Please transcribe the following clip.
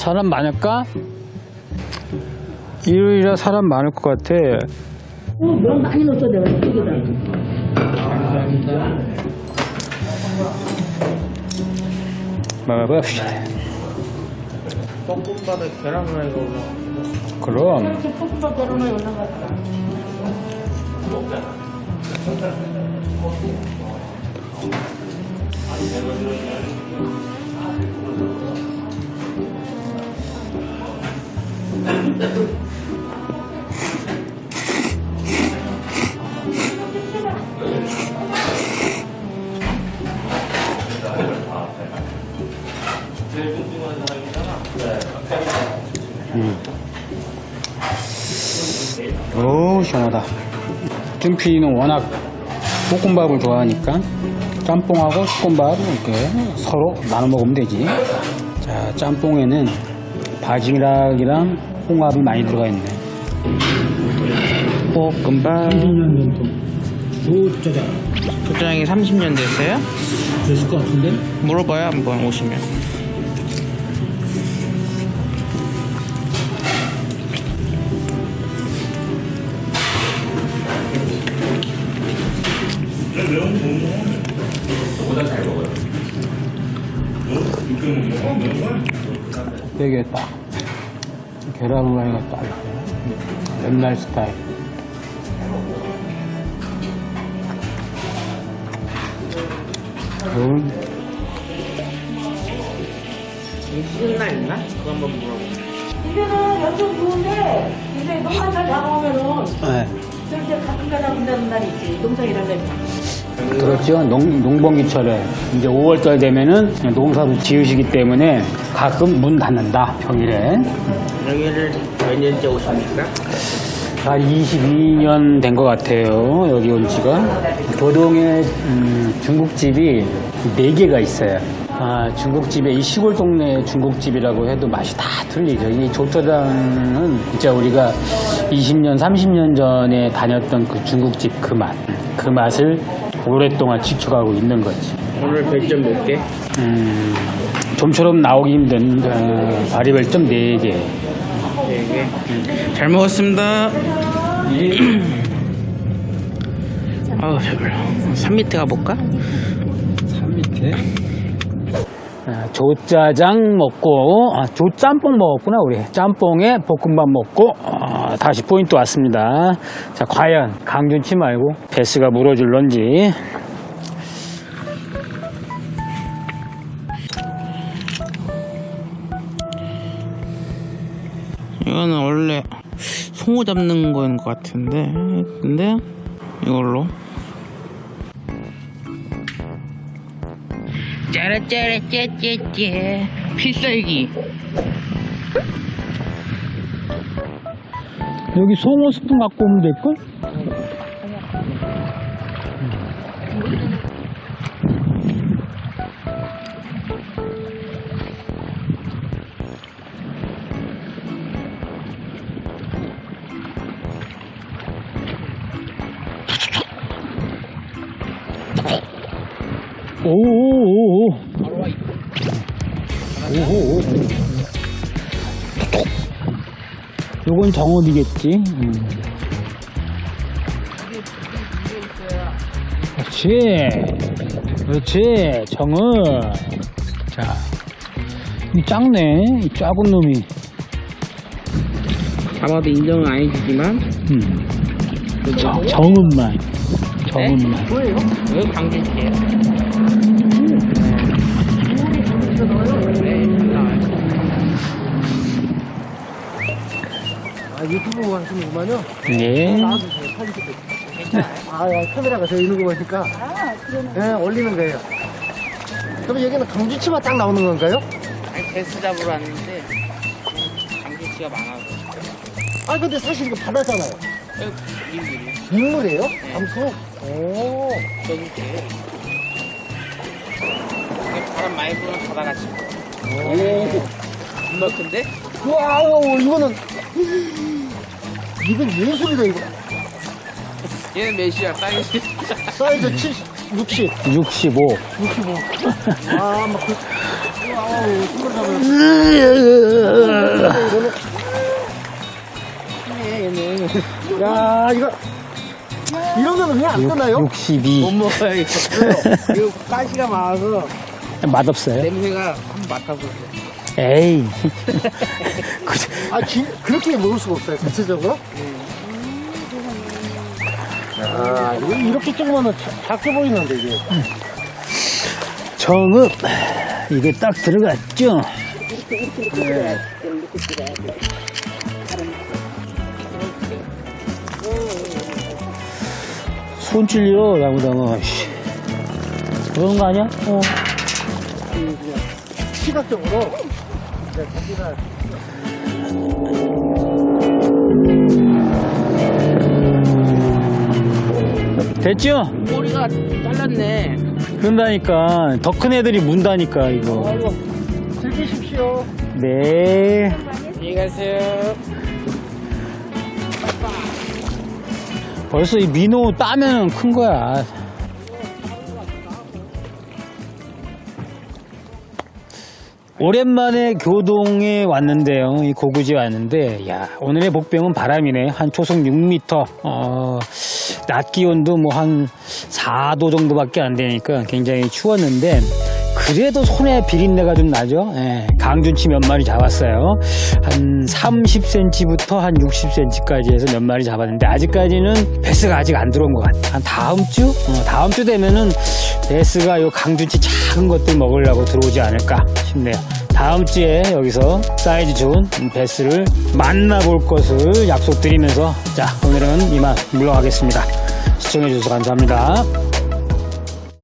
사람 많을까? 일요일이라 사람 많을 것 같아. 어, 면 많이 넣었어 내가 여기다. 먹어봅시다. 볶음밥에 계란 후라이가 올라. 그럼 볶음밥 계란에 올라갔다. 오 시원하다. 준피는 워낙 볶음밥을 좋아하니까 짬뽕하고 볶음밥 이렇게 서로 나눠 먹으면 되지. 자 짬뽕에는 바지락이랑 홍합이 많이 들어가 있네. 볶음밥. 30년 전통. 조짜장. 조짜장이 30년 됐어요? 됐을 것 같은데? 물어봐요 한번 오시면. 되게 딱 계란 후라이가 딱 있고 옛날 스타일. 음, 신나 있나? 그거 한번 물어봐. 이제는 연습 좋은데 이제 농사 잘 나가면은 네. 저렇게 가끔 가다 본다는 날 있지 농사 일하면 그렇죠. 농, 농번기철에 이제 5월달 되면은 농사도 지으시기 때문에 가끔 문 닫는다 평일에 여기를 몇 년째 오십니까? 한 22년 된 것 같아요. 여기 온 지가 도동에 음, 중국집이 4개가 있어요. 아, 중국집에 이 시골 동네 중국집이라고 해도 맛이 다 틀리죠. 이 조짜장은 진짜 우리가 20년, 30년 전에 다녔던 그 중국집 그 맛, 그 맛을 오랫동안 지켜가고 있는 거지. 오늘 별점 몇 개? 음, 좀처럼 나오기 힘든 어, 바리별점 4개. 네 개. 잘 먹었습니다. 아우 배불러. 산 밑에 가볼까? 산 밑에 아, 조짜장 먹고 아, 조짬뽕 먹었구나 우리. 짬뽕에 볶음밥 먹고 아, 다시 포인트 왔습니다. 자 과연 강준치 말고 베스가 물어줄런지. 이거는 원래 송어 잡는 거인 것 같은데 근데 이걸로 짜라짜라짜짜짜 필살기 여기 송어 스프 갖고 오면 될걸? 오오오오 오오오 요건 정어이겠지. 음. 그렇지. 그렇지. 정어. 자. 이 작네. 이 작은 놈이. 잡아도 인정은 아니지만 음. 정, 정은만. 정은만. 뭐예요? 여기 강진씨예요 네, 잘 나와요. 아, 유튜브 하시는구만요. 네. 나와주세요. 사진 찍고. 아, 야, 카메라가 저 있는 거 보니까. 네, 올리는 거예요. 그럼 여기는 강주치만 딱 나오는 건가요? 아니 베스 잡으러 왔는데 강진씨가 많아서 아, 근데 사실 이거 바다잖아요. 여기 인물이 민물이에요? 감수? 오. 저기 있어요 바람 많이 부는 바다같이 오 겁나 큰데? 와우, 이거는. 이건 예술이다, 이거. 얘는 몇이야 사이즈 사이즈 70, 60, 65. 65. 아, 막 그. 손으로 잡아요. 야, 이거. 이런 거는 왜안 뜨나요? 62. 못 먹어요 이거. 이거 가시가 많아서 맛없어요? 냄새가 한번 맡아보세요. 에이. 아, 진, 그렇게 먹을 수가 없어요, 전체적으로? 아, 이거 이렇게 찍으면 작게 보이는데, 이게. 정읍. 이게 딱 들어갔죠? 손 찔려, 야구장어. 씨. 그러는 거 아니야? 어. 시각적으로. 네, 고기가 됐죠? 꼬리가 잘랐네. 그런다니까. 더 큰 애들이 문다니까, 이거. 아이고, 즐기십시오. 네. 안녕히 가세요. 벌써 이 민호 따면 큰 거야. 오랜만에 교동에 왔는데요. 이 고구지에 왔는데, 야, 오늘의 복병은 바람이네. 한 초속 6m. 어, 낮 기온도 뭐 한 4도 정도밖에 안 되니까 굉장히 추웠는데, 그래도 손에 비린내가 좀 나죠. 예, 강준치 몇 마리 잡았어요. 한 30cm부터 한 60cm까지 해서 몇 마리 잡았는데 아직까지는 베스가 아직 안 들어온 것 같아. 한 다음 주? 어, 다음 주 되면은 베스가 요 강준치 작은 것들 먹으려고 들어오지 않을까 싶네요. 다음 주에 여기서 사이즈 좋은 베스를 만나볼 것을 약속드리면서 자 오늘은 이만 물러가겠습니다. 시청해주셔서 감사합니다.